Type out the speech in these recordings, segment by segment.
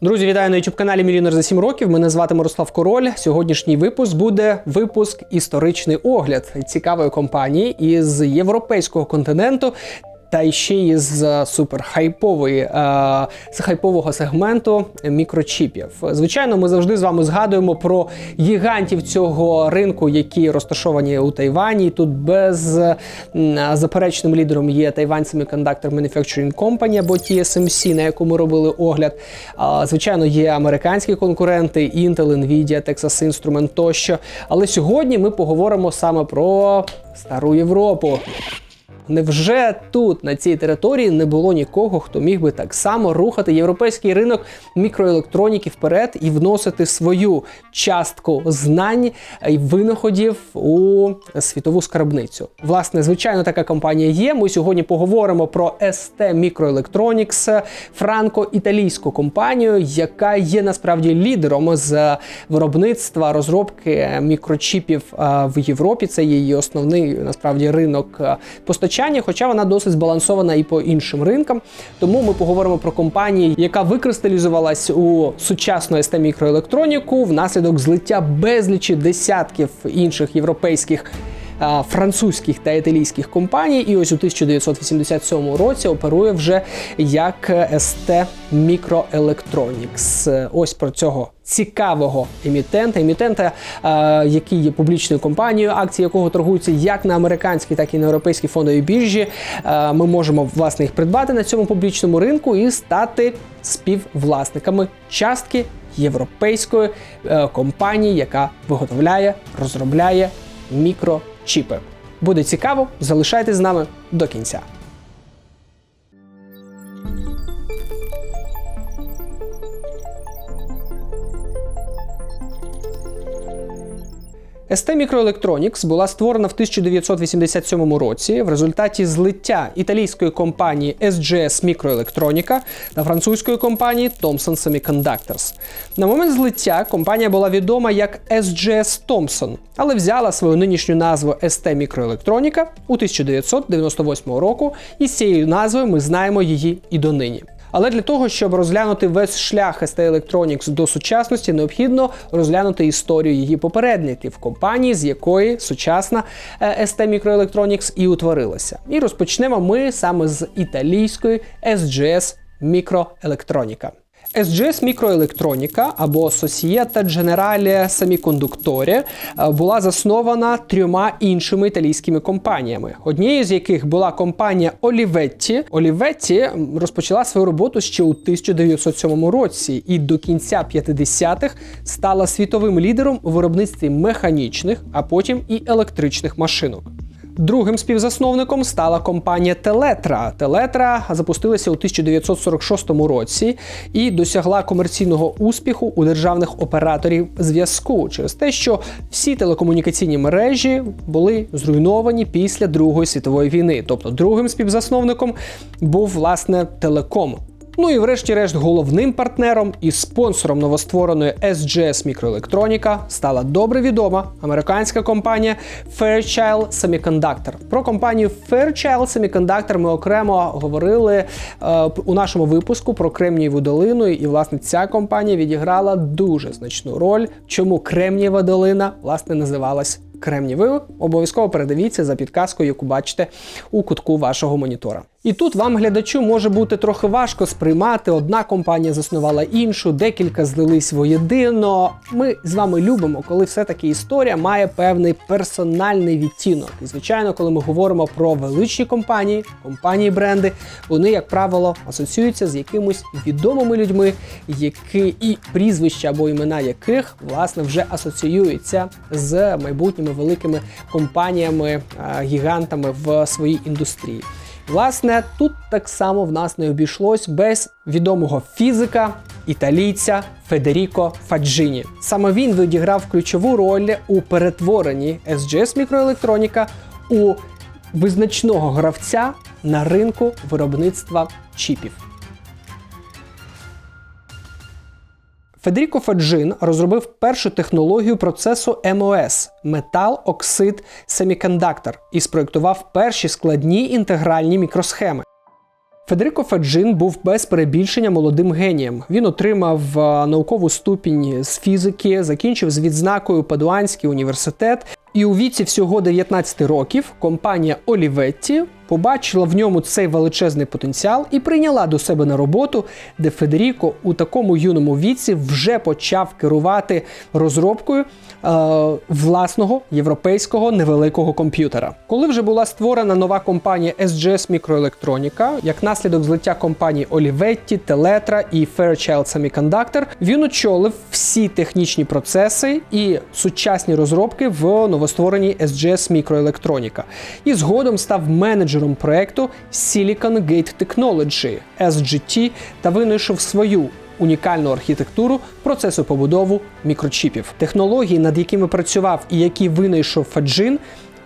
Друзі, вітаю на youtube каналі Мільйонер за 7 років. Мене звати Мирослав Король. Сьогоднішній випуск буде випуск історичний огляд цікавої компанії із європейського континенту. Та ще із е, суперхайпової е, з хайпового сегменту мікрочіпів. Звичайно, ми завжди з вами згадуємо про гігантів цього ринку, які розташовані у Тайвані. Тут беззаперечним лідером є Taiwan Semiconductor Manufacturing Company або TSMC, на яку ми робили огляд. Звичайно, є американські конкуренти Intel, Nvidia, Texas Instrument тощо. Але сьогодні ми поговоримо саме про стару Європу. Невже тут, на цій території, не було нікого, хто міг би так само рухати європейський ринок мікроелектроніки вперед і вносити свою частку знань і винаходів у світову скарбницю? Власне, звичайно, така компанія є. Ми сьогодні поговоримо про ST Microelectronics, франко-італійську компанію, яка є насправді лідером з виробництва розробки мікрочіпів в Європі. Це її основний насправді ринок е, постачання, хоча вона досить збалансована і по іншим ринкам. Тому ми поговоримо про компанію, яка викристалізувалась у сучасну st мікроелектроніку внаслідок злиття безлічі десятків інших європейських. А, Французьких та італійських компаній, і ось у 1987 році оперує вже як ST Microelectronics. Ось про цього цікавого емітента, емітента, е, який є публічною компанією, акції якого торгуються як на американській, так і на європейській фондовій біржі. Е, ми можемо власне їх придбати на цьому публічному ринку і стати співвласниками частки європейської е, компанії, яка виготовляє, розробляє мікрочіпи. Буде цікаво, залишайтесь з нами до кінця. ST Microelectronics була створена в 1987 році в результаті злиття італійської компанії SGS Microelectronica та французької компанії Thomson Semiconductors. На момент злиття компанія була відома як SGS Thomson, але взяла свою нинішню назву ST Microelectronica у 1998 року, і з цією назвою ми знаємо її і донині. Але для того, щоб розглянути весь шлях ST Electronics до сучасності, необхідно розглянути історію її попередників компанії, з якої сучасна е, ST Microelectronics і утворилася. І розпочнемо ми саме з італійської SGS Microelectronica. SGS Microelectronica або Societa Generale Semiconduttore е, була заснована трьома іншими італійськими компаніями, однією з яких була компанія Olivetti. Olivetti розпочала свою роботу ще у 1907 році і до кінця 50-х стала світовим лідером у виробництві механічних, а потім і електричних машинок. Другим співзасновником стала компанія Телетра. Телетра запустилася у 1946 році і досягла комерційного успіху у державних операторів зв'язку через те, що всі телекомунікаційні мережі були зруйновані після Другої світової війни. Тобто, другим співзасновником був власне телеком. Ну і врешті-решт головним партнером і спонсором новоствореної SGS Microelectronica стала добре відома американська компанія Fairchild Semiconductor. Про компанію Fairchild Semiconductor ми окремо говорили е, у нашому випуску про Кремнієву долину. І власне ця компанія відіграла дуже значну роль, чому Кремнієва долина власне називалась Кремнієвою. Обов'язково передивіться за підказкою, яку бачите у кутку вашого монітора. І тут вам, глядачу, може бути трохи важко сприймати. Одна компанія заснувала іншу, декілька злились воєдино. Ми з вами любимо, коли все-таки історія має певний персональний відтінок. І звичайно, коли ми говоримо про величні компанії, компанії, бренди, вони, як правило, асоціюються з якимось відомими людьми, які і прізвища або імена яких власне вже асоціюються з майбутніми великими компаніями, гігантами в своїй індустрії. Власне, тут так само в нас не обійшлось без відомого фізика, італійця Федеріко Фаджині. Саме він відіграв ключову роль у перетворенні SGS Мікроелектроніка у визначного гравця на ринку виробництва чіпів. Федеріко Фаджин розробив першу технологію процесу МОС метал оксид семікондактор і спроєктував перші складні інтегральні мікросхеми. Федерико Феджин був без перебільшення молодим генієм. Він отримав е, наукову ступінь з фізики, закінчив з відзнакою Падуанський університет. І у віці всього 19 років компанія Оліветті побачила в ньому цей величезний потенціал і прийняла до себе на роботу, де Федеріко у такому юному віці вже почав керувати розробкою власного європейського невеликого комп'ютера. Коли вже була створена нова компанія SGS Microelectronica, як наслідок злиття компаній Olivetti, Teletra і Fairchild Semiconductor, він очолив всі технічні процеси і сучасні розробки в новоствореній SGS Microelectronica. І згодом став менеджером проекту Silicon Gate Technology SGT та винайшов свою унікальну архітектуру процесу побудову мікрочіпів. Технології, над якими працював і які винайшов Фаджин,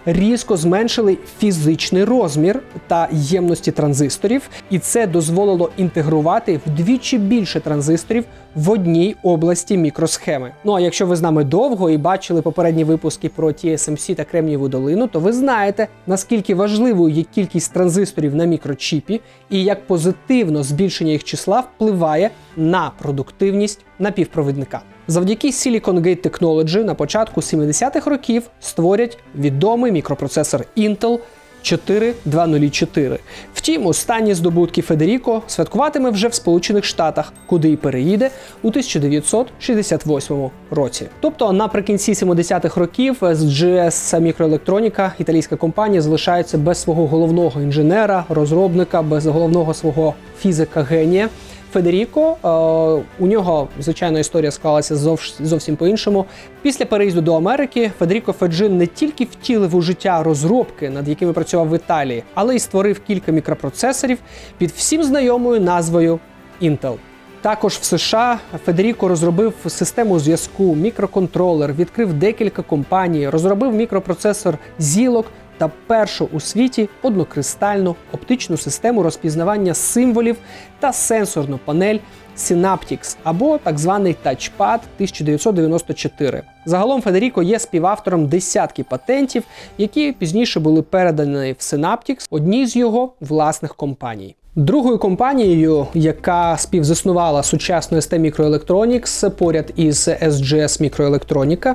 різко зменшили фізичний розмір та ємності транзисторів, і це дозволило інтегрувати вдвічі більше транзисторів в одній області мікросхеми. Ну а якщо ви з нами довго і бачили попередні випуски про TSMC та Кремнієву долину, то ви знаєте, наскільки важливою є кількість транзисторів на мікрочіпі і як позитивно збільшення їх числа впливає на продуктивність напівпровідника. Завдяки Silicon Gate Technology на початку 70-х років створять відомий мікропроцесор Intel 4204. Втім, останні здобутки Федеріко святкуватиме вже в Сполучених Штатах, куди й переїде у 1968 році. Тобто наприкінці 70-х років SGS Microelectronica, італійська компанія, залишається без свого головного інженера, розробника, без головного свого фізика генія. Федеріко. Е, у нього, звичайно, історія склалася зовсім по-іншому. Після переїзду до Америки Федеріко Феджин не тільки втілив у життя розробки, над якими працював в Італії, але й створив кілька мікропроцесорів під всім знайомою назвою Intel. Також в США Федеріко розробив систему зв'язку, мікроконтролер, відкрив декілька компаній, розробив мікропроцесор Zilog та першу у світі однокристальну оптичну систему розпізнавання символів та сенсорну панель Synaptics або так званий Touchpad 1994. Загалом Федеріко є співавтором десятки патентів, які пізніше були передані в Synaptics, одній з його власних компаній. Другою компанією, яка співзаснувала сучасну ST Microelectronics поряд із SGS Microelectronica,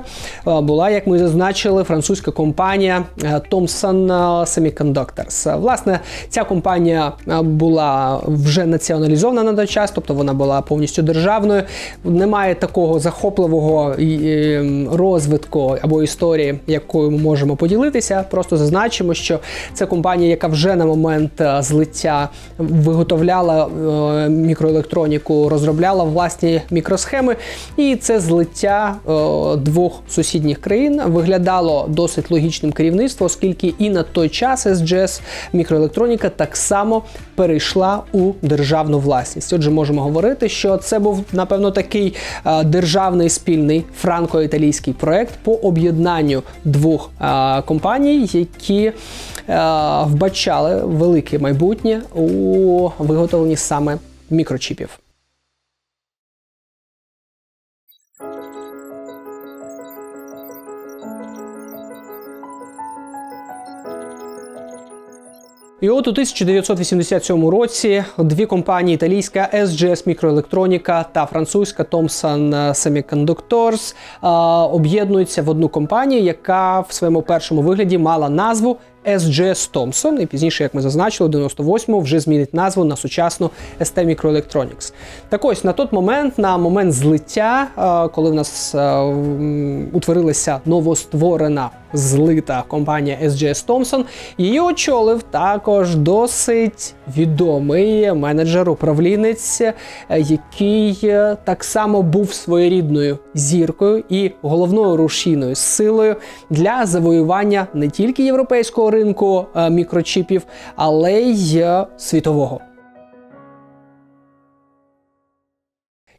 е, була, як ми зазначили, французька компанія е, Thomson Semiconductors. Власне, ця компанія е, була вже націоналізована на той час, тобто вона була повністю державною. Немає такого захопливого розвитку або історії, якою ми можемо поділитися. Просто зазначимо, що це компанія, яка вже на момент злиття виготовляла е, мікроелектроніку, розробляла власні мікросхеми, і це злиття е, двох сусідніх країн виглядало досить логічним керівництвом, оскільки і на той час SGS мікроелектроніка так само перейшла у державну власність. Отже, можемо говорити, що це був напевно такий е, державний спільний франко-італійський проект по об'єднанню двох компаній, які вбачали велике майбутнє у виготовленні саме мікрочіпів. І от у 1987 році дві компанії італійська SGS Microelectronica та французька Thomson Semiconductors об'єднуються в одну компанію, яка в своєму першому вигляді мала назву SGS Thomson, і пізніше, як ми зазначили, в 98-му вже змінить назву на сучасну ST Microelectronics. Так ось на той момент, на момент злиття, е, коли в нас е, утворилася новостворена злита компанія SGS Thomson, її очолив також досить відомий менеджер-управлінець, е, який так само був своєрідною зіркою і головною рушійною силою для завоювання не тільки європейського ринку е, мікрочіпів, але й е, світового.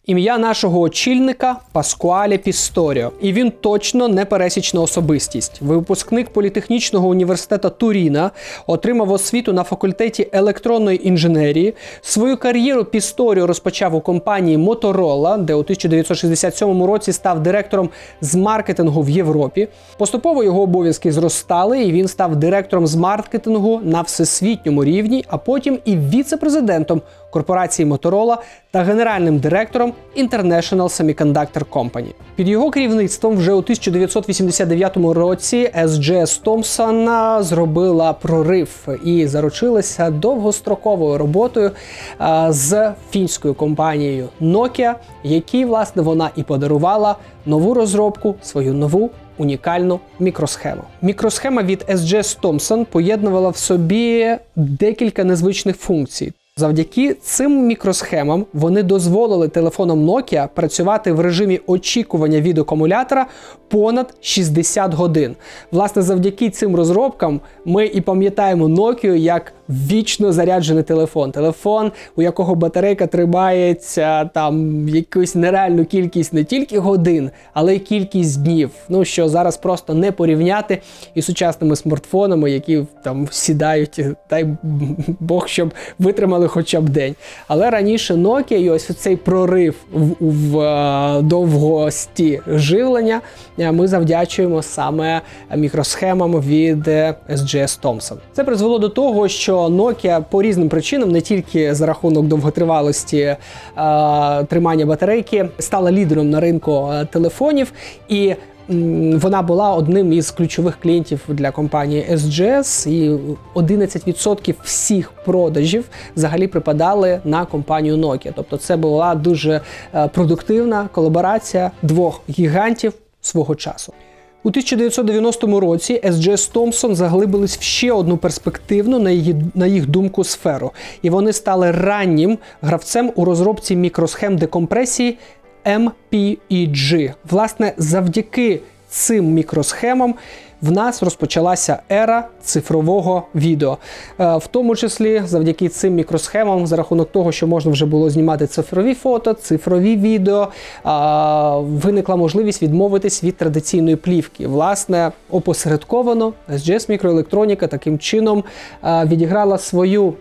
Ім'я нашого очільника Паскуале Пісторіо, і він точно не пересічна особистість. Випускник політехнічного університету Туріна отримав освіту на факультеті електронної інженерії. Свою кар'єру Пісторіо розпочав у компанії Motorola, де у 1967 році став директором з маркетингу в Європі. Поступово його обов'язки зростали, і він став директором з маркетингу на всесвітньому рівні, а потім і віце-президентом корпорації Motorola та генеральним директором International Semiconductor Company. Під його керівництвом вже у 1989 році SGS Thompson зробила прорив і заручилася довгостроковою роботою з фінською компанією Nokia, якій власне вона і подарувала нову розробку, свою нову. Унікальну мікросхему. Мікросхема від SGS Thompson поєднувала в собі декілька незвичних функцій. Завдяки цим мікросхемам вони дозволили телефонам Nokia працювати в режимі очікування від акумулятора понад 60 годин. Власне, завдяки цим розробкам ми і пам'ятаємо Nokia як вічно заряджений телефон. Телефон, у якого батарейка тримається там якусь нереальну кількість не тільки годин, але й кількість днів. Ну що зараз просто не порівняти із сучасними смартфонами, які там сідають, дай Бог, щоб витримали хоча б день. Але раніше Nokia і ось цей прорив в, в е, довгості живлення е, ми завдячуємо саме мікросхемам від е, SGS Thompson. Це призвело до того, що Nokia по різним причинам, не тільки за рахунок довготривалості е, тримання батарейки, стала лідером на ринку е, телефонів і. Вона була одним із ключових клієнтів для компанії SGS, і 11% всіх продажів взагалі припадали на компанію Nokia. Тобто, це була дуже е, продуктивна колаборація двох гігантів свого часу. У 1990 році SGS Томпсон заглибились в ще одну перспективну, на її на їх думку, сферу, і вони стали раннім гравцем у розробці мікросхем декомпресії MPEG. Власне, завдяки цим мікросхемам в нас розпочалася ера цифрового відео, е, в тому числі завдяки цим мікросхемам, за рахунок того, що можна вже було знімати цифрові фото, цифрові відео, виникла можливість відмовитись від традиційної плівки. Власне, опосередковано SGS мікроелектроніка таким чином відіграла свою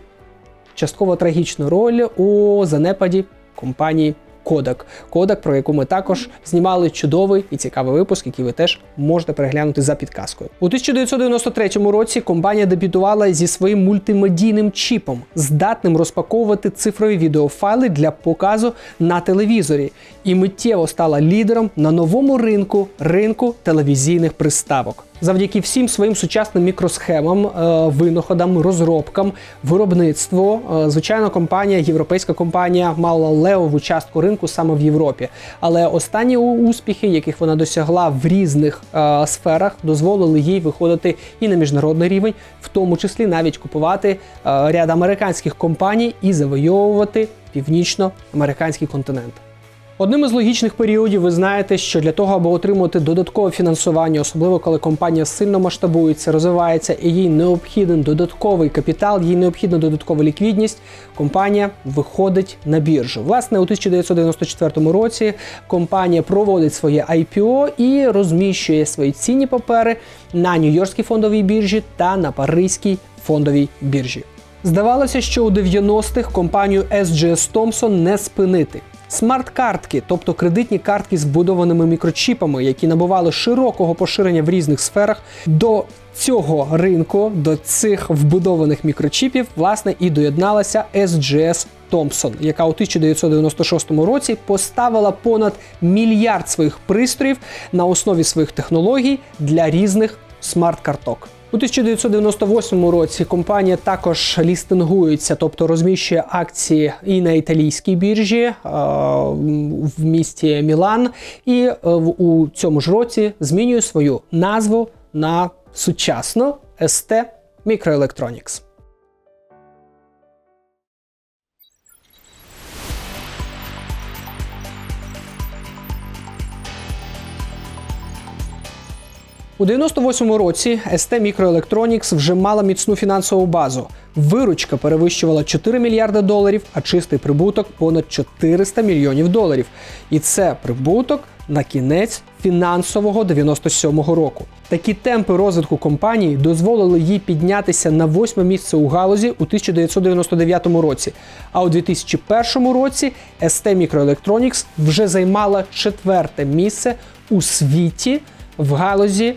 частково трагічну роль у занепаді компанії. Кодак. Кодак, про яку ми також знімали чудовий і цікавий випуск, який ви теж можете переглянути за підказкою. У 1993 році компанія дебютувала зі своїм мультимедійним чіпом, здатним розпаковувати цифрові відеофайли для показу на телевізорі, і миттєво стала лідером на новому ринку ринку телевізійних приставок. Завдяки всім своїм сучасним мікросхемам, е, винаходам, розробкам, виробництву, е, звичайно, компанія, європейська компанія мала левову частку ринку саме в Європі. Але останні успіхи, яких вона досягла в різних е, сферах, дозволили їй виходити і на міжнародний рівень, в тому числі навіть купувати ряд американських компаній і завойовувати північно-американський континент. Одним із логічних періодів ви знаєте, що для того, аби отримати додаткове фінансування, особливо коли компанія сильно масштабується, розвивається і їй необхідний додатковий капітал, їй необхідна додаткова ліквідність, компанія виходить на біржу. Власне, у 1994 році компанія проводить своє IPO і розміщує свої цінні папери на Нью-Йоркській фондовій біржі та на Паризькій фондовій біржі. Здавалося, що у 90-х компанію SGS Thompson не спинити. Смарт-картки, тобто кредитні картки з вбудованими мікрочіпами, які набували широкого поширення в різних сферах, до цього ринку, до цих вбудованих мікрочіпів, власне, і доєдналася SGS Thompson, яка у 1996 році поставила понад мільярд своїх пристроїв на основі своїх технологій для різних смарт-карток. У 1998 році компанія також лістингується, тобто розміщує акції і на італійській біржі е, в місті Мілан, і в у цьому ж році змінює свою назву на сучасно ST Microelectronics. У 98-му році ST Microelectronics вже мала міцну фінансову базу. Виручка перевищувала 4 мільярди доларів, а чистий прибуток понад 400 мільйонів доларів. І це прибуток на кінець фінансового 97-го року. Такі темпи розвитку компанії дозволили їй піднятися на восьме місце у галузі у 1999 році. А у 2001 році ST Microelectronics вже займала четверте місце у світі в галузі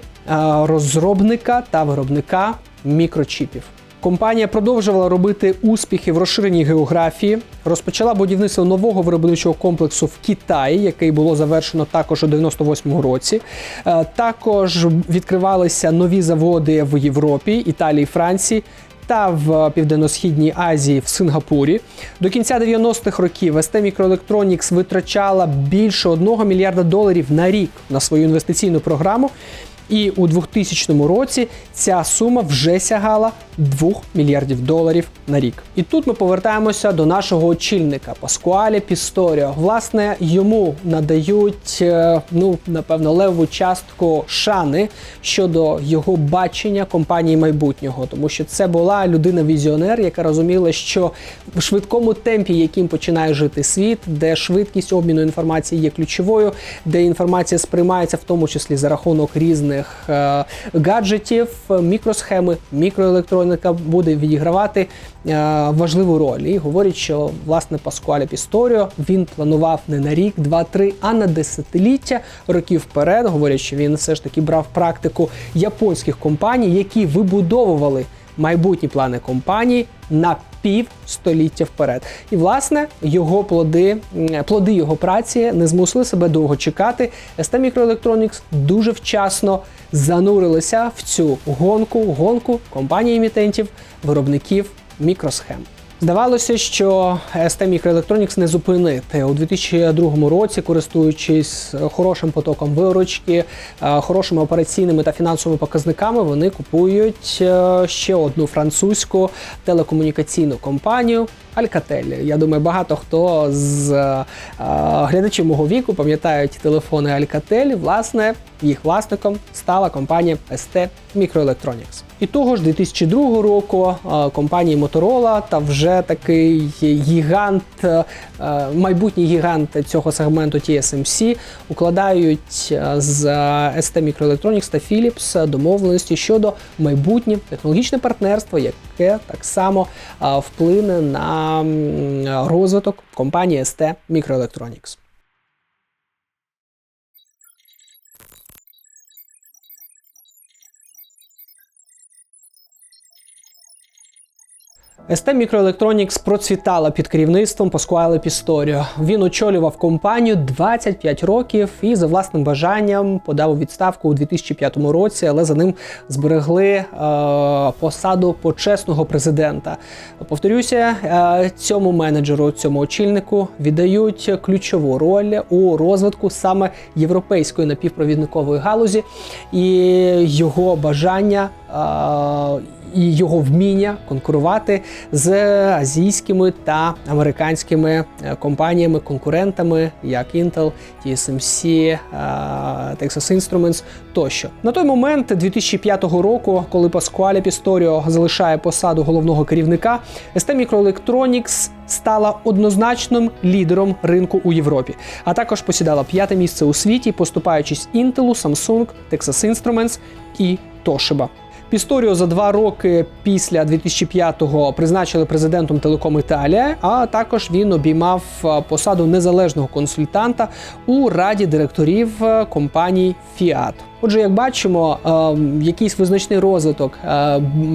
розробника та виробника мікрочіпів. Компанія продовжувала робити успіхи в розширеній географії, розпочала будівництво нового виробничого комплексу в Китаї, який було завершено також у 98-му році. Е, Також відкривалися нові заводи в Європі, Італії, Франції. Та в Південно-Східній Азії в Сингапурі до кінця 90-х років ST Microelectronics витрачала більше 1 мільярда доларів на рік на свою інвестиційну програму. І у 2000 році ця сума вже сягала 2 мільярдів доларів на рік. І тут ми повертаємося до нашого очільника Паскуалі Пісторіо. Власне, йому надають е, ну напевно леву частку шани щодо його бачення компанії майбутнього, тому що це була людина-візіонер, яка розуміла, що в швидкому темпі, яким починає жити світ, де швидкість обміну інформації є ключовою, де інформація сприймається в тому числі за рахунок різних е, гаджетів, мікросхеми, мікроелектроніка буде відігравати е, важливу роль. І говорять, що власне Паскуаля Пісторіо він планував не на рік, два-три, а на десятиліття років вперед. Говорять, що він все ж таки брав практику японських компаній, які вибудовували майбутні плани компанії на півстоліття вперед. І власне його плоди, плоди його праці не змусили себе довго чекати. ST Microelectronics дуже вчасно занурилися в цю гонку, гонку компаній емітентів, виробників мікросхем. Здавалося, що ST Microelectronics не зупинити у 2002 році, користуючись хорошим потоком виручки, е, хорошими операційними та фінансовими показниками, вони купують е, ще одну французьку телекомунікаційну компанію Alcatel. Я думаю, багато хто з е, глядачів мого віку пам'ятають телефони Alcatel. Власне, їх власником стала компанія ST Microelectronics. І того ж 2002 року компанії Motorola та вже такий гігант, е, майбутній гігант цього сегменту TSMC укладають е, з ST Microelectronics та Philips домовленості щодо майбутнє технологічне партнерство, яке так само е, вплине на розвиток компанії ST Microelectronics. ST Microelectronics процвітала під керівництвом Паскуале Пісторіо. Він очолював компанію 25 років і за власним бажанням подав у відставку у 2005 році, але за ним зберегли е, посаду почесного президента. Повторюся, е, цьому менеджеру, цьому очільнику віддають ключову роль у розвитку саме європейської напівпровідникової галузі і його бажання. Е, і його вміння конкурувати з азійськими та американськими е, компаніями, конкурентами, як Intel, TSMC, е, Texas Instruments тощо. На той момент 2005 року, коли Паскуаля Пісторіо залишає посаду головного керівника, ST Microelectronics стала однозначним лідером ринку у Європі, а також посідала п'яте місце у світі, поступаючись Intel, Samsung, Texas Instruments і Toshiba. Пісторіо за два роки після 2005-го призначили президентом Телеком Італія, а також він обіймав е, посаду незалежного консультанта у раді директорів е, компанії Fiat. Отже, як бачимо, е, якийсь визначний розвиток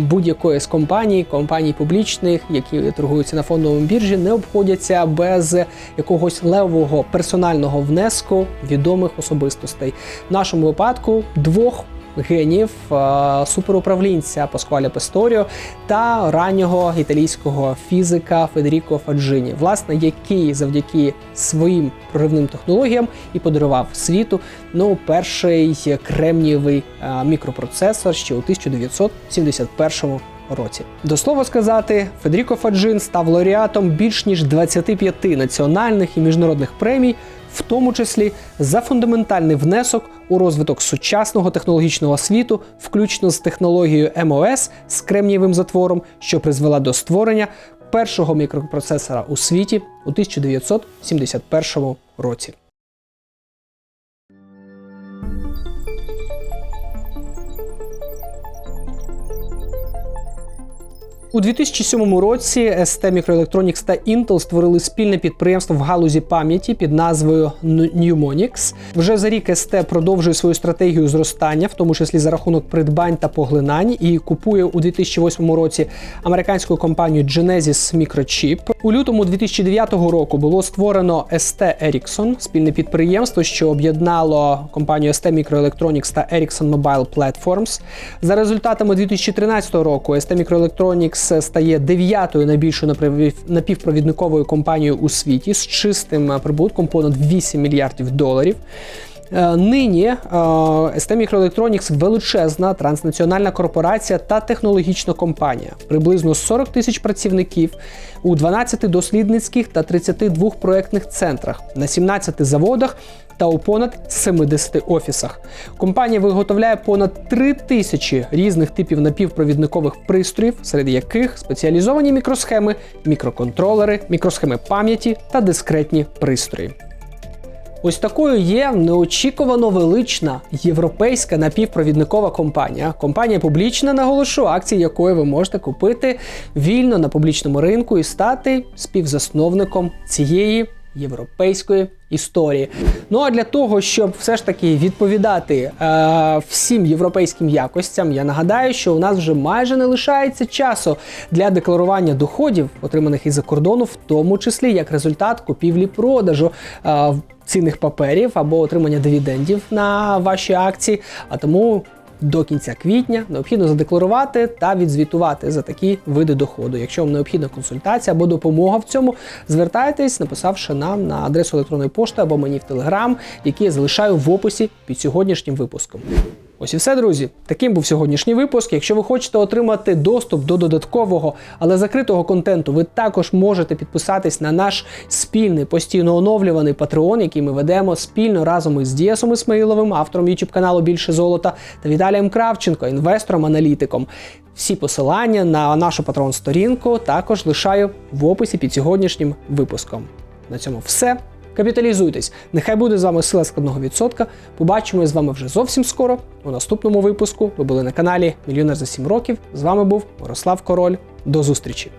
будь-якої з компаній, компаній публічних, які торгуються на фондовому біржі, не обходяться без якогось левого персонального внеску відомих особистостей. В нашому випадку двох генів е, суперуправлінця Паскуаля Песторіо та раннього італійського фізика Федеріко Фаджині, власне, який завдяки своїм проривним технологіям і подарував світу ну перший кремнієвий е, мікропроцесор ще у 1971 році. До слова сказати, Федеріко Фаджин став лауреатом більш ніж 25 національних і міжнародних премій, в тому числі за фундаментальний внесок у розвиток сучасного технологічного світу, включно з технологією МОС з кремнієвим затвором, що призвела до створення першого мікропроцесора у світі у 1971 році. У 2007 році ST Microelectronics та Intel створили спільне підприємство в галузі пам'яті під назвою Numonics. Вже за рік ST продовжує свою стратегію зростання, в тому числі за рахунок придбань та поглинань, і купує у 2008 році американську компанію Genesis Microchip. У лютому 2009 року було створено ST Ericsson, спільне підприємство, що об'єднало компанію ST Microelectronics та Ericsson Mobile Platforms. За результатами 2013 року ST Microelectronics стає дев'ятою найбільшою напівпровідниковою компанією у світі з чистим прибутком понад 8 мільярдів доларів. Е, Нині е, ST Microelectronics величезна транснаціональна корпорація та технологічна компанія, приблизно 40 тисяч працівників у 12 дослідницьких та 32 проектних центрах на 17 заводах та у понад 70 офісах. Компанія виготовляє понад 3 тисячі різних типів напівпровідникових пристроїв, серед яких спеціалізовані мікросхеми, мікроконтролери, мікросхеми пам'яті та дискретні пристрої. Ось такою є неочікувано велична європейська напівпровідникова компанія. Компанія публічна, наголошу, акції якої ви можете купити вільно на публічному ринку і стати співзасновником цієї європейської історії. Ну а для того, щоб все ж таки відповідати е, всім європейським якостям, я нагадаю, що у нас вже майже не лишається часу для декларування доходів, отриманих із-за кордону, в тому числі як результат купівлі-продажу. Е, цінних паперів або отримання дивідендів на ваші акції. А тому до кінця квітня необхідно задекларувати та відзвітувати за такі види доходу. Якщо вам необхідна консультація або допомога в цьому, звертайтесь, написавши нам на адресу електронної пошти або мені в Телеграм, які я залишаю в описі під сьогоднішнім випуском. Ось і все, друзі. Таким був сьогоднішній випуск. Якщо ви хочете отримати доступ до додаткового, але закритого контенту, ви також можете підписатись на наш спільний постійно оновлюваний Patreon, який ми ведемо спільно разом із Діасом Ісмаїловим, автором YouTube каналу Більше золота та Віталієм Кравченко, інвестором-аналітиком. Всі посилання на нашу патрон сторінку також лишаю в описі під сьогоднішнім випуском. На цьому все. Капіталізуйтесь. Нехай буде з вами сила складного відсотка. Побачимо з вами вже зовсім скоро у наступному випуску. Ви були на каналі Мільйонер за 7 років. З вами був Мирослав Король. До зустрічі!